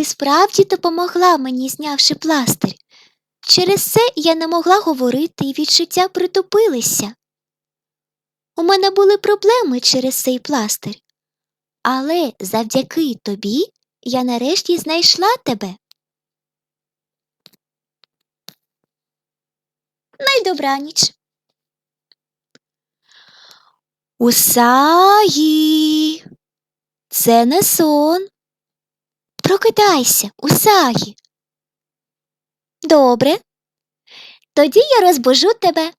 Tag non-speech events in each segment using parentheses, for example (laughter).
ти справді допомогла мені, знявши пластир. Через це я не могла говорити і відчуття притупилися. У мене були проблеми через цей пластир, але завдяки тобі я нарешті знайшла тебе. Найдобраніч. Усаї. Це не сон. Прокидайся, Усагі. Добре. Тоді я розбужу тебе.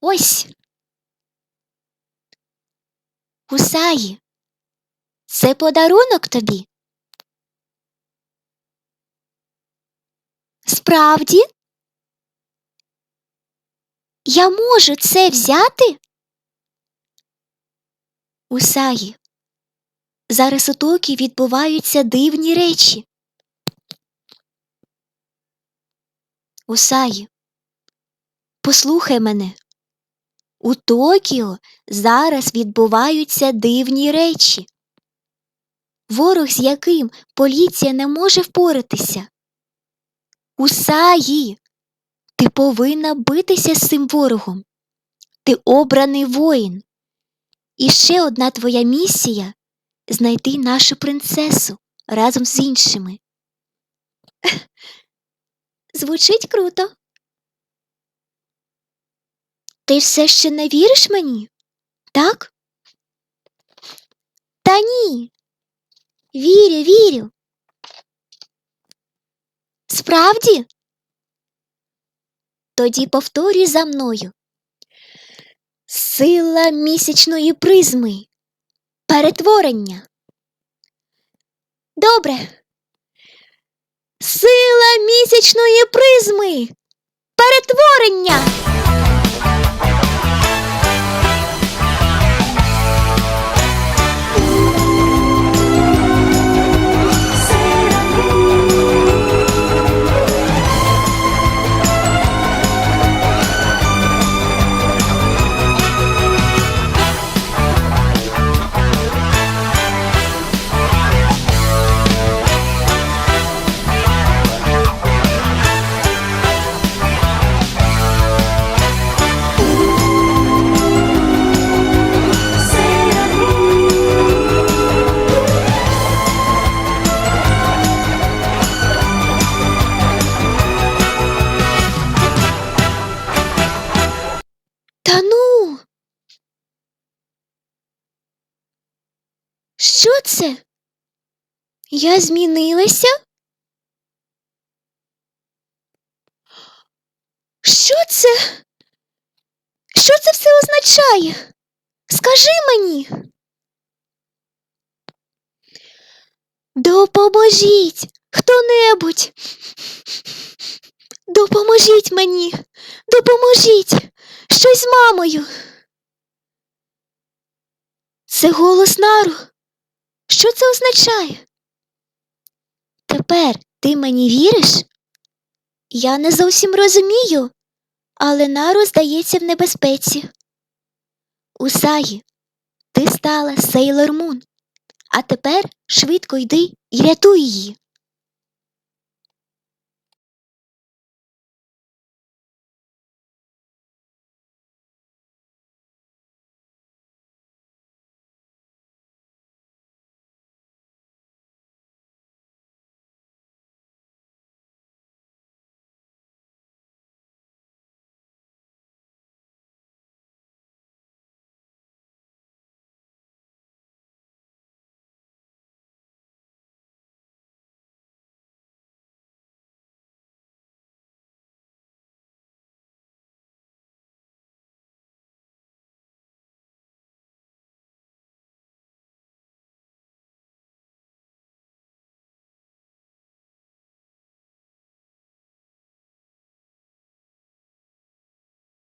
Ось. Усаї. Це подарунок тобі. Справді? Я можу це взяти? Усаї. Зараз у Токі відбуваються дивні речі. Усаї. Послухай мене. У Токіо зараз відбуваються дивні речі. Ворог, з яким поліція не може впоратися. Усаї, ти повинна битися з цим ворогом. Ти обраний воїн. І ще одна твоя місія знайти нашу принцесу разом з іншими. (laughs) Звучить круто. Ти все ще не віриш мені? Так? Та ні. Вірю, вірю. Справді? Тоді повторюй за мною. Сила місячної призми. Перетворення. Добре. Сила місячної призми. Перетворення. Та ну. Що це? Я змінилася? Що це? Що це все означає? Скажи мені. Допоможіть хто-небудь. Допоможіть мені. Допоможіть. Щось з мамою. Це голос Нару. Що це означає? Тепер ти мені віриш? Я не зовсім розумію, але Нару здається в небезпеці. Усаї, ти стала Сейлор Мун, а тепер швидко йди і рятуй її.